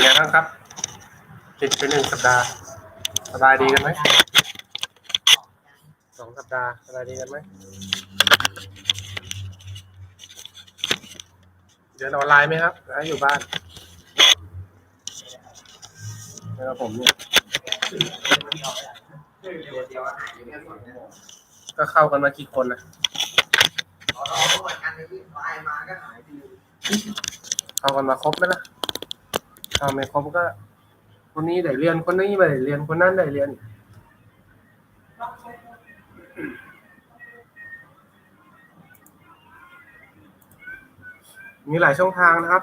ไงบ้างครับ ติดไปหนึ่งสัปดาห์ สบายดีกันไหมสองสัปดาห์ สบายดีกันไหมเรียนออนไลน์ไหมครับแล้วอยู่บ้านแล้วผมเนี่ย ก็เข้ากันมากี่คนนะเข้ากันมาครบไหมล่ะ ทำไม่ครบก็ คนนี้ได้เรียนคนนี้ไม่ได้เรียนคนนั้นได้เรียนมีหลายช่องทางนะครับ